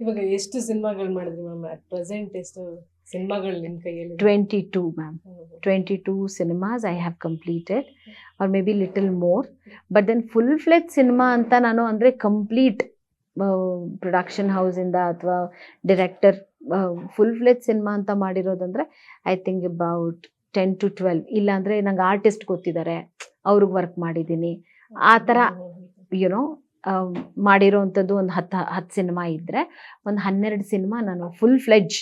ಇವಾಗ ಎಷ್ಟು ಸಿನಿಮಾಗಳು ಮಾಡಿದ್ರಿ ಮ್ಯಾಮ್ ಅಟ್ ಪ್ರೆಸೆಂಟ್ ಎಷ್ಟು ಸಿನಿಮಾಗಳು ನಿಮ್ಮ ಕೈಯಲ್ಲಿ? Twenty two ma'am 22 cinemas I have completed or maybe little more. But then full fledged cinema ಅಂತ ನಾನು ಅಂದರೆ ಕಂಪ್ಲೀಟ್ ಪ್ರೊಡಕ್ಷನ್ ಹೌಸಿಂದ ಅಥವಾ ಡಿರೆಕ್ಟರ್ ಫುಲ್ ಫ್ಲೆಜ್ ಸಿನಿಮಾ ಅಂತ ಮಾಡಿರೋದಂದ್ರೆ I think about ten to twelve ಇಲ್ಲಾಂದರೆ ನಂಗೆ ಆರ್ಟಿಸ್ಟ್ ಗೊತ್ತಿದ್ದಾರೆ ಅವ್ರಿಗೆ ವರ್ಕ್ ಮಾಡಿದ್ದೀನಿ. ಆ ಥರ ಯುನೋ ಮಾಡಿರೋವಂಥದ್ದು ಒಂದು ಹತ್ತು ಹತ್ತು ಸಿನಿಮಾ ಇದ್ದರೆ ಒಂದು ಹನ್ನೆರಡು ಸಿನಿಮಾ ನಾನು full fledged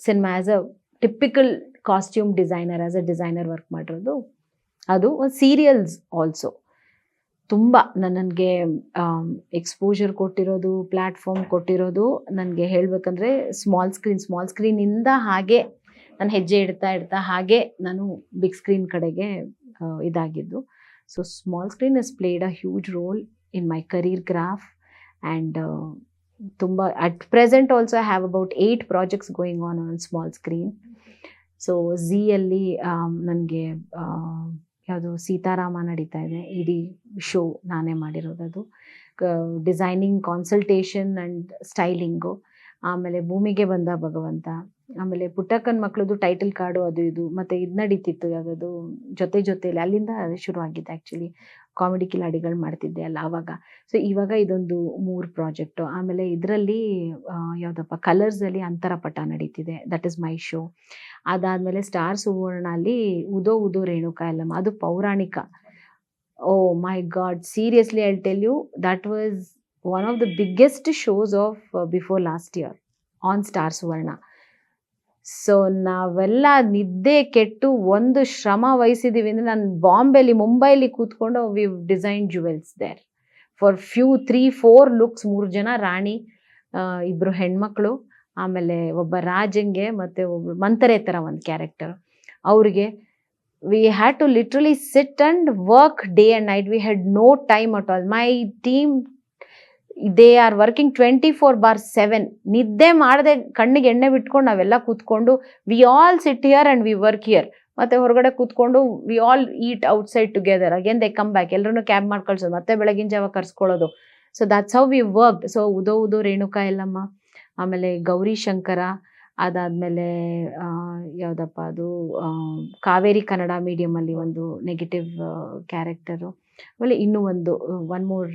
cinema as a typical costume designer as a designer work ಮಾಡಿರೋದು. ಅದು ಒಂದು ಸೀರಿಯಲ್ಸ್ ಆಲ್ಸೋ ತುಂಬ ನನಗೆ ಎಕ್ಸ್ಪೋಜರ್ ಕೊಟ್ಟಿರೋದು ಪ್ಲ್ಯಾಟ್ಫಾರ್ಮ್ ಕೊಟ್ಟಿರೋದು, ನನಗೆ ಹೇಳಬೇಕಂದ್ರೆ ಸ್ಮಾಲ್ ಸ್ಕ್ರೀನ್ ಸ್ಮಾಲ್ ಸ್ಕ್ರೀನಿಂದ ಹಾಗೆ ನಾನು ಹೆಜ್ಜೆ ಇಡ್ತಾ ಇಡ್ತಾ ಹಾಗೆ ನಾನು ಬಿಗ್ ಸ್ಕ್ರೀನ್ ಕಡೆಗೆ ಇದಾಗಿದ್ದು. So small screen is played a huge role in my career graph and ತುಂಬ at present also have about eight projects going on on small screen so ಝಿಯಲ್ಲಿ ನನಗೆ ಯಾವುದು ಸೀತಾರಾಮ ನಡೀತಾ ಇದೆ. ಇಡೀ ಶೋ ನಾನೇ ಮಾಡಿರೋದು ಅದು ಡಿಸೈನಿಂಗ್ ಕಾನ್ಸಲ್ಟೇಷನ್ ಆ್ಯಂಡ್ ಸ್ಟೈಲಿಂಗು ಆಮೇಲೆ ಭೂಮಿಗೆ ಬಂದ ಭಗವಂತ. ಆಮೇಲೆ ಪುಟ್ಟಕ್ಕನ ಮಕ್ಕಳದು ಟೈಟಲ್ ಕಾರ್ಡು ಅದು ಇದು. ಮತ್ತು ಇದು ನಡೀತಿತ್ತು ಯಾವುದದು, ಜೊತೆ ಜೊತೆಯಲ್ಲಿ ಅಲ್ಲಿಂದ ಶುರು ಆ್ಯಕ್ಚುಲಿ ಕಾಮಿಡಿ ಕಿಲಾಡಿಗಳು ಮಾಡ್ತಿದ್ದೆ ಅಲ್ಲ ಆವಾಗ ಸೊ ಇವಾಗ ಇದೊಂದು ಮೂರು ಪ್ರಾಜೆಕ್ಟು ಆಮೇಲೆ ಇದರಲ್ಲಿ ಯಾವುದಪ್ಪ ಕಲರ್ಸಲ್ಲಿ ಅಂತರಪಟ ನಡೀತಿದೆ. ದಟ್ ಇಸ್ ಮೈ ಶೋ ಅದಾದಮೇಲೆ ಸ್ಟಾರ್ ಸುವರ್ಣ ಅಲ್ಲಿ ಉದೋ ಉದೋ ರೇಣುಕಾ ಎಲ್ಲಮ್ಮ ಅದು ಪೌರಾಣಿಕ. ಓ my god. Seriously I tell you that was one of the biggest shows of before last year on Star Suvarna so ನಾವೆಲ್ಲ ನಿದ್ದೆ ಕೆಟ್ಟು ಒಂದು ಶ್ರಮ ವಹಿಸಿದ್ದೀವಿ ಅಂದರೆ ನಾನು ಬಾಂಬೆಲಿ, ಮುಂಬೈಲಿ ಕೂತ್ಕೊಂಡು we design jewels there for few three four looks ಮೂರು ಜನ ರಾಣಿ ಇಬ್ಬರು ಹೆಣ್ಮಕ್ಳು, ಆಮೇಲೆ ಒಬ್ಬ ರಾಜಂಗೆ ಮತ್ತು ಒಬ್ಬ ಮಂತರೆ ಥರ ಒಂದು ಕ್ಯಾರೆಕ್ಟರ್ ಅವ್ರಿಗೆ we had to literally sit and work day and night we had no time at all my team they are working twenty four bar seven ನಿದ್ದೆ ಮಾಡದೆ ಕಣ್ಣಿಗೆ ಎಣ್ಣೆ ಬಿಟ್ಕೊಂಡು ನಾವೆಲ್ಲ ಕೂತ್ಕೊಂಡು we all sit here and we work here ಮತ್ತೆ ಹೊರಗಡೆ ಕೂತ್ಕೊಂಡು we all eat outside together again they come back ಎಲ್ಲರೂ ಕ್ಯಾಬ್ ಮಾಡಿ ಕಳ್ಸೋದು ಮತ್ತೆ ಬೆಳಗಿನ ಜಾವ ಕರ್ಸ್ಕೊಳ್ಳೋದು. So that's how we work so Udho Udho, Renuka Yellamma, ಆಮೇಲೆ ಗೌರಿ ಶಂಕರ, ಅದಾದಮೇಲೆ ಯಾವುದಪ್ಪ ಅದು ಕಾವೇರಿ ಕನ್ನಡ ಮೀಡಿಯಮಲ್ಲಿ ಒಂದು ನೆಗೆಟಿವ್ ಕ್ಯಾರೆಕ್ಟರು ಆಮೇಲೆ ಇನ್ನೂ ಒಂದು one more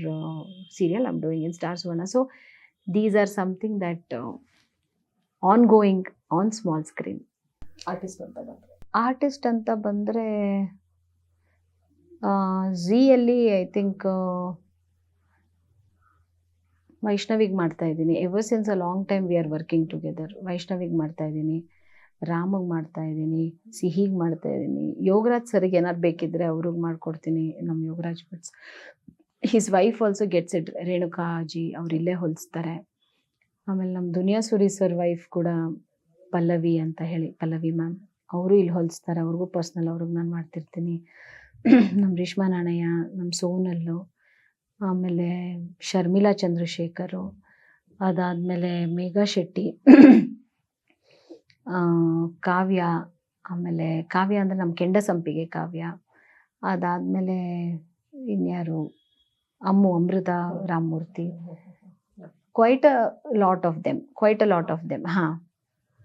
serial I'm doing in Star Suvarna so these are something that on going on small screen artist ಅಂತ ಬಂದರೆ? ಆರ್ಟಿಸ್ಟ್ ಅಂತ ಬಂದರೆ ಝೀಯಲ್ಲಿ ಐ ಥಿಂಕ್ ವೈಷ್ಣವಿಗೆ ಮಾಡ್ತಾ ಇದ್ದೀನಿ. Ever since a long time we are working together ವೈಷ್ಣವಿಗೆ ಮಾಡ್ತಾ ಇದ್ದೀನಿ. ರಾಮಗೆ ಮಾಡ್ತಾ ಇದ್ದೀನಿ, ಸಿಹಿಗೆ ಮಾಡ್ತಾ ಇದ್ದೀನಿ. ಯೋಗರಾಜ್ ಸರ್ಗೆ ಏನಾದ್ರು ಬೇಕಿದ್ರೆ ಅವ್ರಿಗೆ ಮಾಡ್ಕೊಡ್ತೀನಿ ನಮ್ಮ Yogaraj Bhat's his wife also gets it Renuka ji ಅವ್ರು ಇಲ್ಲೇ ಹೊಲಿಸ್ತಾರೆ. ಆಮೇಲೆ ನಮ್ಮ ದುನಿಯಾ ಸುರಿ ಸರ್ ವೈಫ್ ಕೂಡ ಪಲ್ಲವಿ ಅಂತ ಹೇಳಿ, ಪಲ್ಲವಿ ಮ್ಯಾಮ್. ಅವರು ಇಲ್ಲಿ ಹೊಲಿಸ್ತಾರೆ, ಅವ್ರಿಗೂ ಪರ್ಸ್ನಲ್ ಅವ್ರಿಗೆ ನಾನು ಮಾಡ್ತಿರ್ತೀನಿ. ನಮ್ಮ ರೇಷ್ಮಾ ನಾಣಯ್ಯ ನಮ್ಮ ಸೋನಲ್ಲು, ಆಮೇಲೆ ಶರ್ಮಿಳಾ ಚಂದ್ರಶೇಖರು, ಅದಾದಮೇಲೆ ಮೇಘಾ ಶೆಟ್ಟಿ. ಕಾವ್ಯ ಆಮೇಲೆ ಕಾವ್ಯ ಅಂದರೆ ನಮ್ಮ ಕೆಂಡ ಸಂಪಿಗೆ ಕಾವ್ಯ. ಅದಾದಮೇಲೆ ಇನ್ಯಾರು? Ammu Amrutha Ramamurthy quite a lot of them quite a lot of them ಹಾಂ.